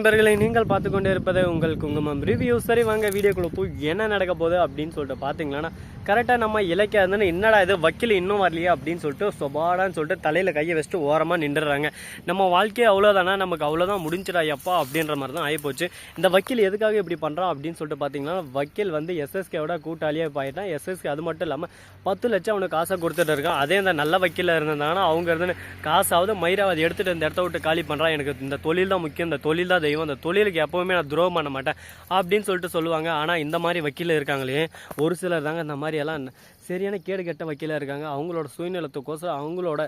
நண்பர்களை நீங்கள் பார்த்து கொண்டே இருப்பது உங்கள் குங்குமம் ரிவ்யூ சரி வாங்க வீடியோக்குள்ள போய் என்ன நடக்க போகுது அப்படின்னு சொல்லிட்டு பார்த்தீங்களன்னா கரெக்டாக நம்ம இலக்கிய இருந்தோன்னு என்னடா இது வக்கீல் இன்னும் வரலையே அப்படின்னு சொல்லிட்டு சொபாடான்னு சொல்லிட்டு தலையில் கையை வச்சுட்டு ஓரமாக நின்றுறாங்க நம்ம வாழ்க்கையே அவ்வளோதானா நமக்கு அவ்வளோதான் முடிஞ்சிடா எப்பா அப்படின்ற மாதிரி தான் ஆகிப்போச்சு இந்த வக்கீல் எதுக்காக இப்படி பண்ணுறான் அப்படின்னு சொல்லிட்டு பார்த்தீங்கன்னா வக்கீல் வந்து எஸ்எஸ்கேவோட கூட்டாளியாக போயிட்டான் எஸ்எஸ்கே அது மட்டும் இல்லாமல் பத்து லட்சம் அவனுக்கு காசை கொடுத்துட்டு இருக்கான் அதே இந்த நல்ல வக்கீலில் இருந்தாங்கன்னா அவங்க இருந்து காசாவது மயிராவது எடுத்துகிட்டு இந்த இடத்த விட்டு காலி பண்ணுறான் எனக்கு இந்த தொழில் தான் முக்கியம். இந்த தொழில் தான் தெய்வம் அந்த தொழிலுக்கு எப்போவுமே நான் துரோகம் பண்ண மாட்டேன் அப்படின்னு சொல்லிட்டு சொல்லுவாங்க. ஆனால் இந்த மாதிரி வக்கீல் இருக்காங்களே ஒரு சிலர் தாங்க இந்த மாதிரி எல்லாம் சரியான கேடு கெட்ட வக்கீலாக இருக்காங்க. அவங்களோட சுயநலத்துக்கோசரம் அவங்களோட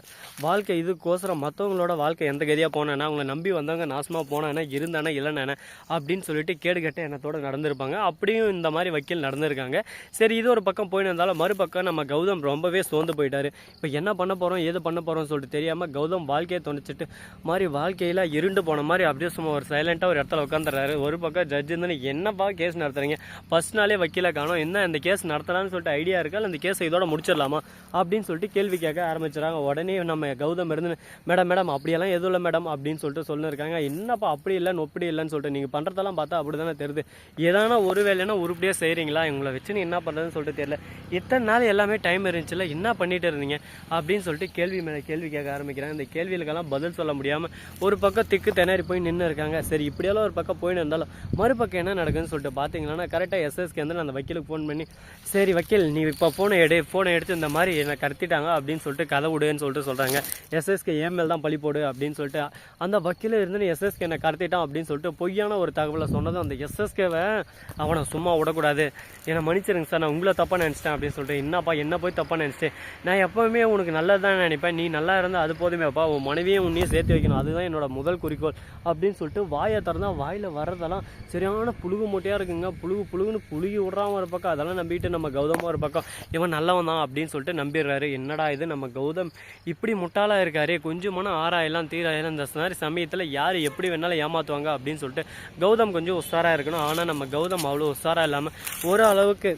வாழ்க்கை இதுக்கோசரம் மற்றவங்களோட வாழ்க்கை எந்த கதியாக போனேன்னா அவங்கள நம்பி வந்தவங்க நாசமாக போனேன்னா இருந்தானே இல்லைனானே அப்படின்னு சொல்லிட்டு கேடு கெட்ட எண்ணத்தோடு நடந்திருப்பாங்க. அப்படியும் இந்த மாதிரி வக்கீல் நடந்திருக்காங்க. சரி இது ஒரு பக்கம் போயின்னு இருந்தாலும் மறுபக்கம் நம்ம கௌதம் ரொம்பவே சோர்ந்து போயிட்டாரு. இப்போ என்ன பண்ண போகிறோம் ஏது பண்ண போகிறோம்னு சொல்லிட்டு தெரியாமல் கௌதம் வாழ்க்கையை துணிச்சிட்டு மாதிரி வாழ்க்கையில் இருண்டு போன மாதிரி அப்படியே சும்மா ஒரு சைலண்ட்டாக ஒரு இடத்துல உட்காந்துறாரு ஒரு பக்கம் ஜட்ஜ் இருந்தாலும் என்னப்பா கேஸ் நடத்துறீங்க? ஃபஸ்ட் நாளே வக்கீலை காணும். என்ன இந்த கேஸ் நடத்தலாம்னு சொல்லிட்டு ஐடியா இருக்கா? அந்த கேஸ் கேஸை இதோட முடிச்சிடலாமா அப்படின்னு சொல்லிட்டு கேள்வி கேட்க ஆரம்பிச்சிடறாங்க. உடனே நம்ம கௌதம் இருந்து மேடம் மேடம் அப்படியெல்லாம் எதுவும் இல்லை மேடம் அப்படின்னு சொல்லிட்டு சொல்லிருக்காங்க. என்னப்பா அப்படி இல்லை நொப்படி இல்லைன்னு சொல்லிட்டு நீங்கள் பண்ணுறதெல்லாம் பார்த்தா அப்படி தானே தெரியுது. ஏதானா ஒரு வேலைன்னா உருப்படியாக செய்கிறீங்களா இவங்களை வச்சு என்ன பண்ணுறதுன்னு சொல்லிட்டு தெரியல. இத்தனை நாள் எல்லாமே டைம் இருந்துச்சுல என்ன பண்ணிட்டு இருந்தீங்க? அப்படின்னு சொல்லிட்டு கேள்வி மேலே கேள்வி கேட்க ஆரம்பிக்கிறாங்க. இந்த கேள்விகளுக்கெல்லாம் பதில் சொல்ல முடியாமல் ஒரு பக்கம் திக்கு திணறி போய் நின்று இருக்காங்க. சரி இப்படியெல்லாம் ஒரு பக்கம் போயின்னு இருந்தாலும் மறுபக்கம் என்ன நடக்குதுன்னு சொல்லிட்டு பார்த்தீங்கன்னா கரெக்டாக எஸ்எஸ்கே வந்து அந்த வக்கீலுக்கு ஃபோன் பண்ணி சரி வக்கீல் நீ இப்போ ஃபோனை எடு ஃபோனை எடுத்து இந்த மாதிரி என்னை கடத்திட்டாங்க அப்படின்னு சொல்லிட்டு கதை விடுன்னு சொல்லிட்டு சொல்கிறாங்க எஸ்எஸ்கே ஏமேல் தான் பழி போடு அப்படின்னு சொல்லிட்டு அந்த வக்கீல இருந்து எஸ்எஸ்கே என்னை கடத்திட்டான் அப்படின்னு சொல்லிட்டு பொய்யான ஒரு தகவலை சொன்னதும் அந்த எஸ்எஸ்கேவை அவனை சும்மா விடக்கூடாது. என்னை மன்னிச்சிருங்க சார் நான் உங்களை தப்பாக நினச்சிட்டேன் அப்படின்னு சொல்லிட்டு என்னப்பா என்ன போய் தப்பாக நினச்சிட்டேன்? நான் எப்போவுமே உனக்கு நல்லது தான் நினைப்பேன். நீ நல்லா இருந்தால் அது போதுமேப்பா உன் மனைவியும் உன்னையும் சேர்த்து வைக்கணும். அதுதான் என்னோட முதல் குறிக்கோள். அப்படின்னு சொல்லிட்டு வாயை திறந்தால் வாயில் வர்றதெல்லாம் சரியான புழுகு மூட்டையாக இருக்குங்க. புழுகு புழுகுன்னு புழுகி விட்றாம ஒரு பக்கம் அதெல்லாம் நம்பிட்டு நம்ம கௌதமாக ஒரு பக்கம். இவன் நல்லவன் தான் அப்படின்னு சொல்லிட்டு நம்பிடுறாரு. என்னடா இது நம்ம கௌதம் இப்படி முட்டாளாக இருக்காரு கொஞ்சமான ஆறாயெல்லாம் தீராயெல்லாம் இந்த மாதிரி சமயத்தில் யார் எப்படி வேணாலும் ஏமாற்றுவாங்க அப்படின்னு சொல்லிட்டு கௌதம் கொஞ்சம் உஷாராக இருக்கணும். ஆனால் நம்ம கௌதம் அவ்வளோ உஷாராக இல்லாமல் ஒரு அளவுக்கு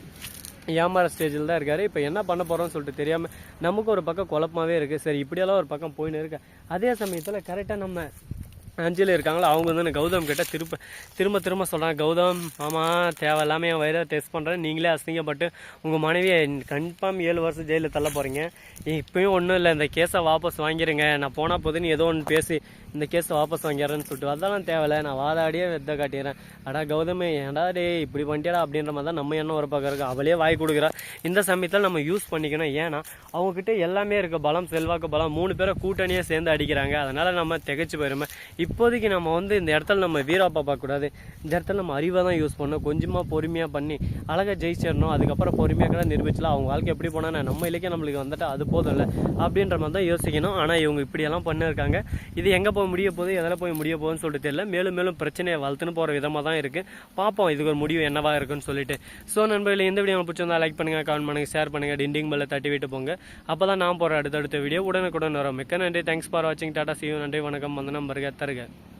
ஏமாற ஸ்டேஜில் தான் இருக்கார். இப்போ என்ன பண்ண போகிறோம்னு சொல்லிட்டு தெரியாமல் நமக்கு ஒரு பக்கம் குழப்பமாகவே இருக்குது சரி இப்படியெல்லாம் ஒரு பக்கம் போயின்னு இருக்கு. அதே சமயத்தில் கரெக்டாக நம்ம அஞ்சலி இருக்காங்களோ? அவங்க வந்து எனக்கு கௌதம் கிட்ட திரும்ப திரும்ப திரும்ப சொல்கிறாங்க கௌதம் ஆமாம் தேவையில்லாமல் என் வயிறை டெஸ்ட் பண்ணுறேன் நீங்களே அசிங்கப்பட்டு உங்கள் மனைவியை கன்ஃபார்ம் ஏழு வருஷம் ஜெயிலில் தள்ள போகிறீங்க இப்பயும் ஒன்றும் இல்லை இந்த கேஸை வாபஸ் வாங்கிடுங்க நான் போனால் போதுன்னு ஏதோ ஒன்று பேசி இந்த கேஸை வாபஸ் வாங்கிடுறேன்னு சொல்லிட்டு அதெல்லாம் தேவையில்ல நான் வாதாடியே வெத்த காட்டிடுறேன். அடா கௌதமே ஏடா டே இப்படி பண்ணிட்டா அப்படின்ற மாதிரி தான் நம்ம என்ன ஒரு பக்கம் இருக்குது அவளே வாய் கொடுக்குறா. இந்த சமயத்தில் நம்ம யூஸ் பண்ணிக்கணும். ஏன்னா அவங்கக்கிட்ட எல்லாமே இருக்க பலம் செல்வாக்கு பலம் மூணு பேரை கூட்டணியாக சேர்ந்து அடிக்கிறாங்க. அதனால் நம்ம திகச்சு போயிருமே. இப்போதைக்கு நம்ம வந்து இந்த இடத்துல நம்ம வீராப்பா பார்க்கக்கூடாது இந்த இடத்துல நம்ம அறிவை தான் யூஸ் பண்ணணும். கொஞ்சமாக பொறுமையாக பண்ணி அழகாக ஜெயிச்சிடணும். அதுக்கப்புறம் பொறுமையாக கூட நிரூபிச்சலாம் அவங்க வாழ்க்கை எப்படி போனால் நம்ம இலக்கியம் நம்மளுக்கு வந்துட்டு அது போதும் இல்லை அப்படின்ற மாதிரி தான் யோசிக்கணும். ஆனால் இவங்க இப்படியெல்லாம் பண்ணியிருக்காங்க இது எங்கே போய் முடிய போகுது எதில் போய் முடிய போகுதுன்னு சொல்லிட்டு தெரியல. மேலும் மேலும் பிரச்சனையை வளர்த்துன்னு போகிற விதமாக தான் இருக்குது பார்ப்போம் இதுக்கு ஒரு முடிவு என்னவா இருக்குன்னு சொல்லிட்டு. ஸோ நண்பர்களே இந்த வீடியோ பிடிச்சிருந்தா லைக் பண்ணுங்கள் கமெண்ட் பண்ணுங்கள் ஷேர் பண்ணுங்கள் டிண்டிங் பெல்லை தட்டி விட்டு போங்க. அப்போ தான் நான் போகிற அடுத்தடுத்த வீடியோ உடனுக்குடன் வரும். மிக்க நன்றி. தேங்க்ஸ் ஃபார் வாட்சிங் டாடா சியூ நன்றி வணக்கம். வந்தனம் வருக again.